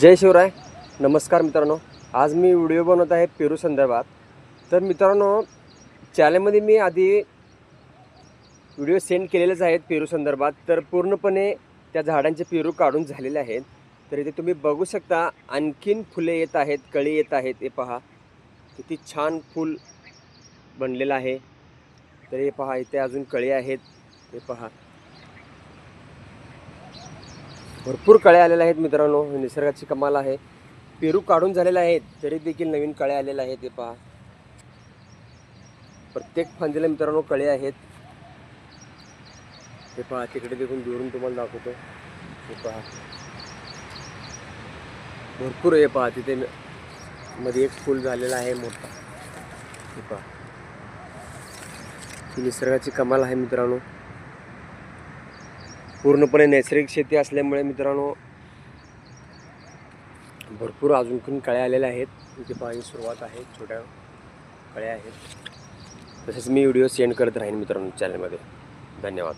जय शिवराय. नमस्कार मित्रांनो. आज मी व्हिडिओ बनवत आहे पेरू संदर्भात. तर मित्रांनो चॅनलमध्ये मी आधी व्हिडिओ सेंड केलेलेच आहेत पेरू संदर्भात. तर पूर्णपणे त्या झाडांचे पेरू काढून झालेले आहेत. तर इथे तुम्ही बघू शकता आणखीन फुले येत आहेत कळी येत आहेत हे पहा. किती छान फूल बनलेलं आहे. तर हे पहा इथे अजून कळी आहेत हे पहा. भरपूर कळ्या आलेल्या आहेत मित्रांनो. निसर्गाची कमाल आहे. पेरू काढून झालेले आहेत तरी देखील नवीन कळ्या आलेल्या आहेत हे पहा. प्रत्येक फांदीला मित्रांनो कळे आहेत. हे पहा तिकडे देखून दुरून तुम्हाला दाखवतो. हे पहा. भरपूर हे पहा तिथे मध्ये एक फूल झालेला आहे मोठा. हे पहा. ही निसर्गाची कमाल आहे मित्रांनो. पूर्णपणे नैसर्गिक शेती असल्यामुळे मित्रांनो भरपूर अजून पण कळ्या आलेल्या आहेत. इथे पाणी सुरुवात आहे. छोट्या कळ्या आहेत. तसेच मी व्हिडिओ सेंड करत राहीन मित्रांनो चॅनलमध्ये धन्यवाद.